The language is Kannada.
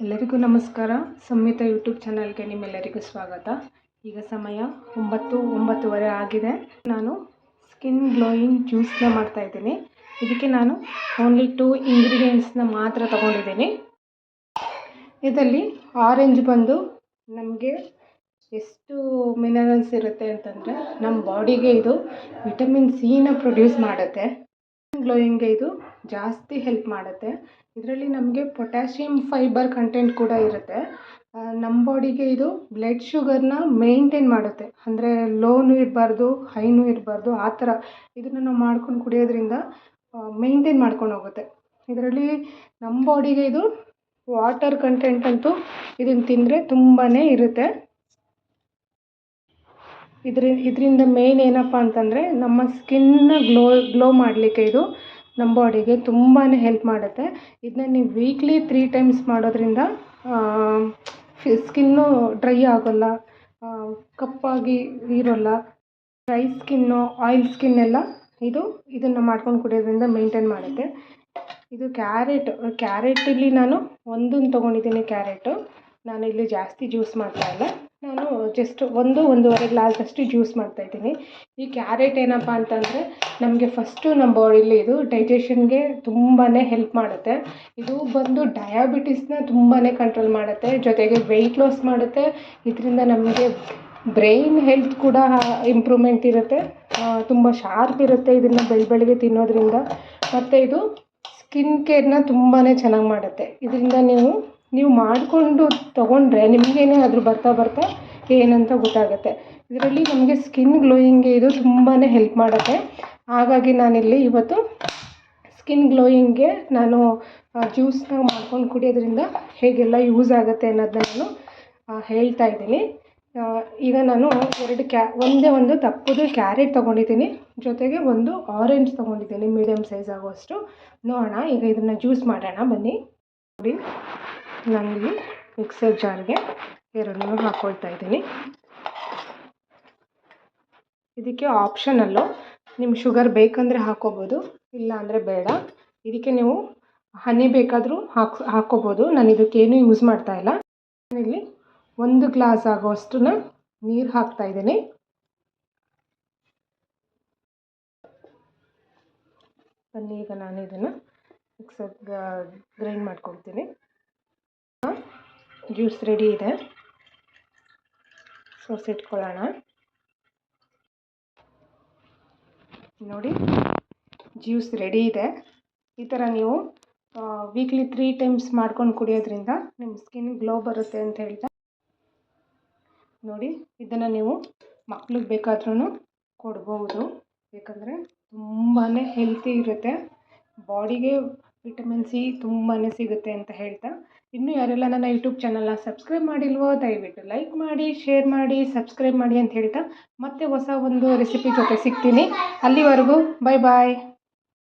ಎಲ್ಲರಿಗೂ ನಮಸ್ಕಾರ. ಸಂಯುತ ಯೂಟ್ಯೂಬ್ ಚಾನಲ್ಗೆ ನಿಮ್ಮೆಲ್ಲರಿಗೂ ಸ್ವಾಗತ. ಈಗ ಸಮಯ ಒಂಬತ್ತು, ಒಂಬತ್ತುವರೆ ಆಗಿದೆ. ನಾನು ಸ್ಕಿನ್ ಗ್ಲೋಯಿಂಗ್ ಜ್ಯೂಸನ್ನ ಮಾಡ್ತಾಯಿದ್ದೀನಿ ಇದಕ್ಕೆ ನಾನು ಓನ್ಲಿ ಟೂ ಇಂಗ್ರೀಡಿಯೆಂಟ್ಸ್ನ ಮಾತ್ರ ತಗೊಂಡಿದ್ದೀನಿ. ಇದರಲ್ಲಿ ಆರೆಂಜ್ ಬಂದು ನಮಗೆ ಎಷ್ಟು ಮಿನರಲ್ಸ್ ಇರುತ್ತೆ ಅಂತಂದರೆ ನಮ್ಮ ಬಾಡಿಗೆ ಇದು ವಿಟಮಿನ್ ಸಿನ ಪ್ರೊಡ್ಯೂಸ್ ಮಾಡುತ್ತೆ. ಗ್ಲೋಯಿಂಗ್ಗೆ ಇದು ಜಾಸ್ತಿ ಹೆಲ್ಪ್ ಮಾಡುತ್ತೆ. ಇದರಲ್ಲಿ ನಮಗೆ ಪೊಟ್ಯಾಷಿಯಮ್ ಫೈಬರ್ ಕಂಟೆಂಟ್ ಕೂಡ ಇರುತ್ತೆ. ನಮ್ಮ ಬಾಡಿಗೆ ಇದು ಬ್ಲಡ್ ಶುಗರ್ನ ಮೇಂಟೈನ್ ಮಾಡುತ್ತೆ. ಅಂದರೆ ಲೋನು ಇರಬಾರ್ದು ಹೈನೂ ಇರಬಾರ್ದು, ಆ ಥರ ಇದನ್ನು ನಾವು ಮಾಡ್ಕೊಂಡು ಕುಡಿಯೋದ್ರಿಂದ ಮೇಂಟೈನ್ ಮಾಡ್ಕೊಂಡು ಹೋಗುತ್ತೆ. ಇದರಲ್ಲಿ ನಮ್ಮ ಬಾಡಿಗೆ ಇದು ವಾಟರ್ ಕಂಟೆಂಟ್ ಅಂತೂ ಇದನ್ನು ತಿಂದರೆ ತುಂಬಾ ಇರುತ್ತೆ. ಇದ್ರ, ಇದರಿಂದ ಮೇಯ್ನ್ ಏನಪ್ಪ ಅಂತಂದರೆ ನಮ್ಮ ಸ್ಕಿನ್ನ ಗ್ಲೋ ಗ್ಲೋ ಮಾಡಲಿಕ್ಕೆ ಇದು ನಮ್ಮ ಬಾಡಿಗೆ ತುಂಬಾ ಹೆಲ್ಪ್ ಮಾಡುತ್ತೆ. ಇದನ್ನ ನೀವು ವೀಕ್ಲಿ ತ್ರೀ ಟೈಮ್ಸ್ ಮಾಡೋದ್ರಿಂದ ಸ್ಕಿನ್ನು ಡ್ರೈ ಆಗೋಲ್ಲ ಕಪ್ಪಾಗಿ ಇರೋಲ್ಲ ಡ್ರೈ ಸ್ಕಿನ್ನು ಆಯಿಲ್ ಸ್ಕಿನ್ ಎಲ್ಲ ಇದು ಇದನ್ನು ಮಾಡ್ಕೊಂಡು ಕುಡಿಯೋದ್ರಿಂದ ಮೇಂಟೈನ್ ಮಾಡುತ್ತೆ. ಇದು ಕ್ಯಾರೆಟ್ ಕ್ಯಾರೆಟಲ್ಲಿ ನಾನು ಒಂದನ್ನು ತೊಗೊಂಡಿದ್ದೀನಿ ಕ್ಯಾರೆಟು ನಾನಿಲ್ಲಿ ಜಾಸ್ತಿ ಜ್ಯೂಸ್ ಮಾಡ್ತಾಯಿಲ್ಲ ಜಸ್ಟ್ ಒಂದು ಒಂದೂವರೆ ಗ್ಲಾಸಷ್ಟು ಜ್ಯೂಸ್ ಮಾಡ್ತಾಯಿದ್ದೀನಿ ಈ ಕ್ಯಾರೆಟ್ ಏನಪ್ಪ ಅಂತಂದರೆ ನಮಗೆ ಫಸ್ಟು ನಮ್ಮ ಬಾಡಿಲಿ ಇದು ಡೈಜೆಷನ್ಗೆ ತುಂಬಾ ಹೆಲ್ಪ್ ಮಾಡುತ್ತೆ. ಇದು ಬಂದು ಡಯಾಬಿಟಿಸ್ನ ತುಂಬಾ ಕಂಟ್ರೋಲ್ ಮಾಡುತ್ತೆ. ಜೊತೆಗೆ ವೆಯ್ಟ್ ಲಾಸ್ ಮಾಡುತ್ತೆ. ಇದರಿಂದ ನಮಗೆ ಬ್ರೈನ್ ಹೆಲ್ತ್ ಕೂಡ ಇಂಪ್ರೂವ್ಮೆಂಟ್ ಇರುತ್ತೆ. ತುಂಬ ಶಾರ್ಪ್ ಇರುತ್ತೆ ಇದನ್ನು ಬೆಳ್ ಬೆಳಗ್ಗೆ ತಿನ್ನೋದ್ರಿಂದ. ಮತ್ತು ಇದು ಸ್ಕಿನ್ ಕೇರ್ನ ತುಂಬಾ ಚೆನ್ನಾಗಿ ಮಾಡುತ್ತೆ. ಇದರಿಂದ ನೀವು ನೀವು ಮಾಡಿಕೊಂಡು ತೊಗೊಂಡ್ರೆ ನಿಮಗೇನೆ ಅದ್ರ ಬರ್ತಾ ಬರ್ತಾ ಏನಂತ ಗೊತ್ತಾಗುತ್ತೆ. ಇದರಲ್ಲಿ ನಮಗೆ ಸ್ಕಿನ್ ಗ್ಲೋಯಿಂಗ್ಗೆ ಇದು ತುಂಬಾ ಹೆಲ್ಪ್ ಮಾಡುತ್ತೆ. ಹಾಗಾಗಿ ನಾನಿಲ್ಲಿ ಇವತ್ತು ಸ್ಕಿನ್ ಗ್ಲೋಯಿಂಗ್ಗೆ ನಾನು ಜ್ಯೂಸ್ನ ಮಾಡ್ಕೊಂಡು ಕುಡಿಯೋದ್ರಿಂದ ಹೇಗೆಲ್ಲ ಯೂಸ್ ಆಗುತ್ತೆ ಅನ್ನೋದನ್ನ ನಾನು ಹೇಳ್ತಾ ಇದ್ದೀನಿ. ಈಗ ನಾನು ಎರಡು ಕ್ಯಾ, ಒಂದೇ ಒಂದು ತಪ್ಪದು ಕ್ಯಾರೆಟ್ ತೊಗೊಂಡಿದ್ದೀನಿ. ಜೊತೆಗೆ ಒಂದು ಆರೆಂಜ್ ತೊಗೊಂಡಿದ್ದೀನಿ ಮೀಡಿಯಮ್ ಸೈಜ್ ಆಗುವಷ್ಟು. ನೋಡೋಣ, ಈಗ ಇದನ್ನು ಜ್ಯೂಸ್ ಮಾಡೋಣ. ಬನ್ನಿ. ನೋಡಿ ನಾನಿಲ್ಲಿ ಮಿಕ್ಸರ್ ಜಾರ್ಗೆ ಎರಡನ್ನೂ ಹಾಕ್ಕೊಳ್ತಾ ಇದ್ದೀನಿ. ಇದಕ್ಕೆ ಆಪ್ಷನಲ್ಲು ನಿಮ್ಮ ಶುಗರ್ ಬೇಕಂದರೆ ಹಾಕ್ಕೋಬೋದು ಇಲ್ಲ ಅಂದರೆ ಬೇಡ. ಇದಕ್ಕೆ ನೀವು ಹನಿ ಬೇಕಾದರೂ ಹಾಕಿ ಹಾಕ್ಕೋಬೋದು ನಾನು ಇದಕ್ಕೇನು ಯೂಸ್ ಮಾಡ್ತಾ ಇಲ್ಲ. ಇಲ್ಲಿ ಒಂದು ಗ್ಲಾಸ್ ಆಗೋವಷ್ಟನ್ನ ನೀರು ಹಾಕ್ತಾ ಇದ್ದೀನಿ. ಬನ್ನಿ, ಈಗ ನಾನು ಇದನ್ನು ಮಿಕ್ಸರ್ ಗ್ರೈಂಡ್ ಮಾಡ್ಕೊಳ್ತೀನಿ. ಜ್ಯೂಸ್ ರೆಡಿ ಇದೆ. ಸೋಸಿಟ್ಕೊಳ್ಳೋಣ ನೋಡಿ, ಜ್ಯೂಸ್ ರೆಡಿ ಇದೆ. ಈ ಥರ ನೀವು ವೀಕ್ಲಿ ತ್ರೀ ಟೈಮ್ಸ್ ಮಾಡ್ಕೊಂಡು ಕುಡಿಯೋದ್ರಿಂದ ನಿಮ್ಮ ಸ್ಕಿನ್ ಗ್ಲೋ ಬರುತ್ತೆ ಅಂತ ಹೇಳ್ತಾ ನೋಡಿ, ಇದನ್ನು ನೀವು ಮಕ್ಳಿಗೆ ಬೇಕಾದ್ರೂ ಕೊಡ್ಬೋದು. ಯಾಕಂದರೆ ತುಂಬಾ ಹೆಲ್ತಿ ಇರುತ್ತೆ. ಬಾಡಿಗೆ ವಿಟಮಿನ್ ಸಿ ತುಂಬಾ ಸಿಗುತ್ತೆ ಅಂತ ಹೇಳ್ತಾ. ಇನ್ನೂ ಯಾರೆಲ್ಲ ನನ್ನ ಯೂಟ್ಯೂಬ್ ಚಾನಲ್ನ ಸಬ್ಸ್ಕ್ರೈಬ್ ಮಾಡಿಲ್ವೋ, ದಯವಿಟ್ಟು ಲೈಕ್ ಮಾಡಿ, ಶೇರ್ ಮಾಡಿ, ಸಬ್ಸ್ಕ್ರೈಬ್ ಮಾಡಿ ಅಂತ ಹೇಳ್ತಾ. ಮತ್ತೆ ಹೊಸ ಒಂದು ರೆಸಿಪಿ ಜೊತೆ ಸಿಗ್ತೀನಿ. ಅಲ್ಲಿವರೆಗೂ ಬಾಯ್ ಬಾಯ್